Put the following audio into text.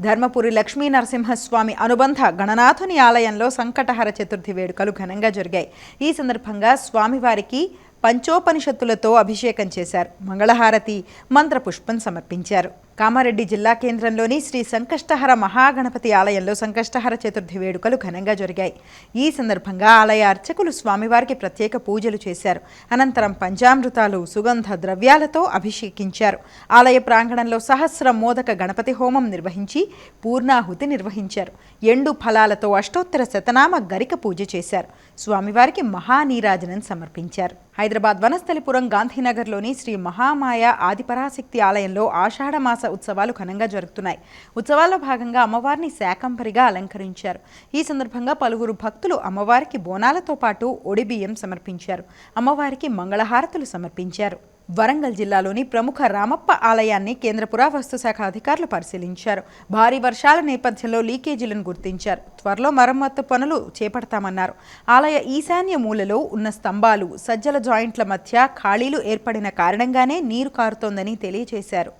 ధర్మపురి లక్ష్మీ నరసింహస్వామి అనుబంధ గణనాథుని ఆలయంలో సంకటహర చతుర్థి వేడుకలు ఘనంగా జరిగాయి. ఈ సందర్భంగా స్వామివారికి పంచోపనిషత్తులతో అభిషేకం చేశారు. మంగళహారతి మంత్రపుష్పం సమర్పించారు. కామారెడ్డి జిల్లా కేంద్రంలోని శ్రీ సంకష్టహర మహాగణపతి ఆలయంలో సంకష్టహర చతుర్థి వేడుకలు ఘనంగా జరిగాయి. ఈ సందర్భంగా ఆలయ అర్చకులు స్వామివారికి ప్రత్యేక పూజలు చేశారు. అనంతరం పంచామృతాలు సుగంధ ద్రవ్యాలతో అభిషేకించారు. ఆలయ ప్రాంగణంలో సహస్ర మోదక గణపతి హోమం నిర్వహించి పూర్ణాహుతి నిర్వహించారు. ఎండు ఫలాలతో అష్టోత్తర శతనామ గరిక పూజ చేశారు. స్వామివారికి మహానీరాజనం సమర్పించారు. హైదరాబాద్ వనస్థలిపురం గాంధీనగర్లోని శ్రీ మహామాయ ఆదిపరాశక్తి ఆలయంలో ఆషాఢమాస ఉత్సవాలు ఘనంగా జరుగుతున్నాయి. ఉత్సవాల్లో భాగంగా అమ్మవారిని శాకంపరిగా అలంకరించారు. ఈ సందర్భంగా పలువురు భక్తులు అమ్మవారికి బోనాలతో పాటు ఒడిబియ్యం సమర్పించారు. అమ్మవారికి మంగళహారతులు సమర్పించారు. వరంగల్ జిల్లాలోని ప్రముఖ రామప్ప ఆలయాన్ని కేంద్ర పురావస్తు శాఖ అధికారులు పరిశీలించారు. భారీ వర్షాల నేపథ్యంలో లీకేజీలను గుర్తించారు. త్వరలో మరమ్మత్తు పనులు చేపడతామన్నారు. ఆలయ ఈశాన్య మూలలో ఉన్న స్తంభాలు సజ్జల జాయింట్ల మధ్య ఖాళీలు ఏర్పడిన కారణంగానే నీరు కారుతోందని తెలియజేశారు.